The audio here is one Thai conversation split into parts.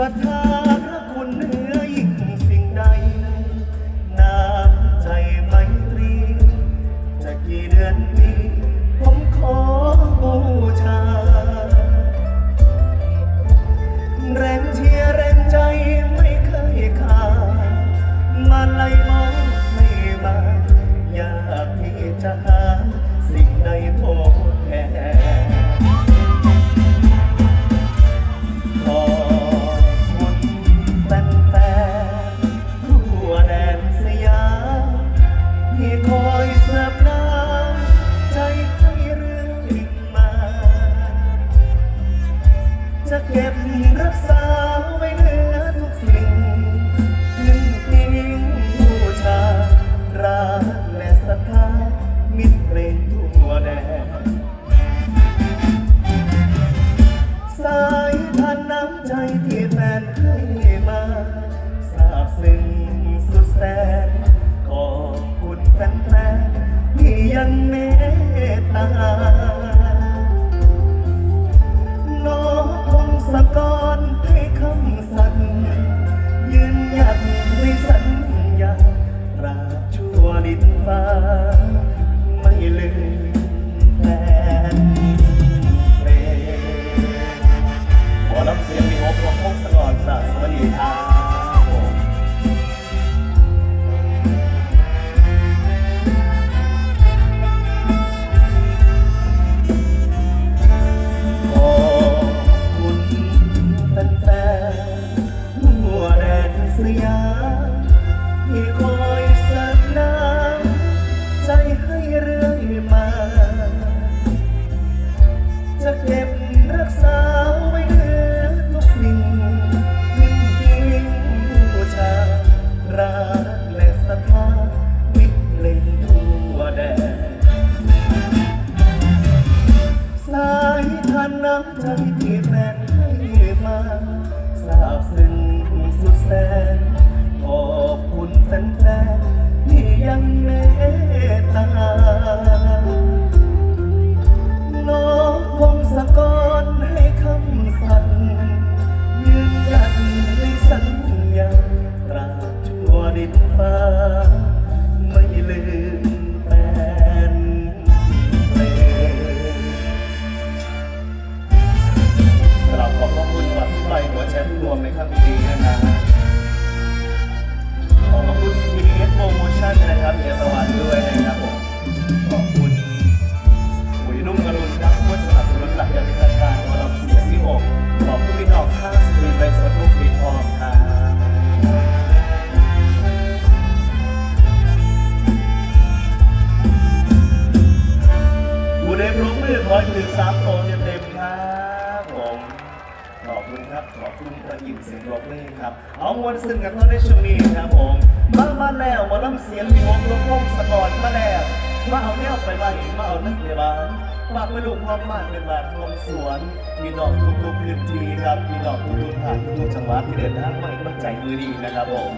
ศรัทธา สยามที่คอยสักน้ำใจให้เรื่อยมา จะเก็บรักษาไว้เหนือทุกสิ่งยิ่งยิ่งบูชารักและศรัทธามิตรเพลงทั่วแดนสายทานน้ำใจที่แฟนให้มาซาบซึ้ง แสนขอบคุณแฟนๆที่ยังเมตตาน้องวงสกรให้คำสัญยืนยันในสัญญาตราบชั่วดินฟ้าไม่ลืม เดมรู้อขอถึงสามโตเต็มๆครับผมขอบคุณครับขอบคุณพระอินทร์เสียงรบมือครับเอามวลซึ่งกันเข้าในช่วงนี้ครับผมมามาแล้วมาล้ำเสียงมีวงลมพงสะกอนมาแล้วมาเอาแนวไปไว้มาเอานักเรียนบ้านฝากไปลูกความมากเป็นบาทรวมสวน มีดอกทุกๆพื้นที่ครับ มีดอกทุกๆทางทุกจังหวัดที่เดินทางมาให้กำลังใจมือดีนะครับผม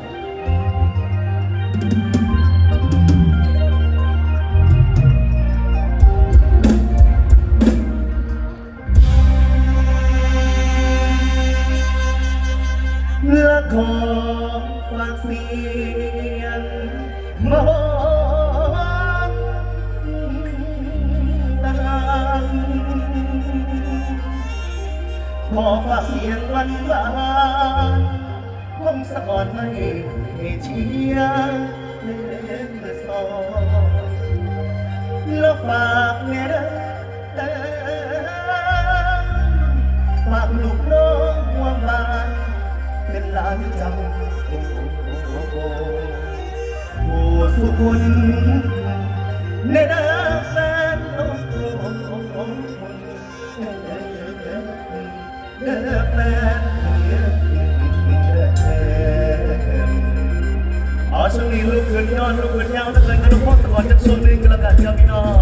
นสองแล้วฝากเงี้ยเด้อฝากลูกน้องห่วงบ้านเป็นหลานจ้าโอ้โอ้โอ้โอ้สุขุนในเด้อแฟนโอ้โอ้โอ้โอ้เด้อแฟน ขอจักพอสก่อนจะช่วงหนึ่งก็แล้วกันครับพี่น้อง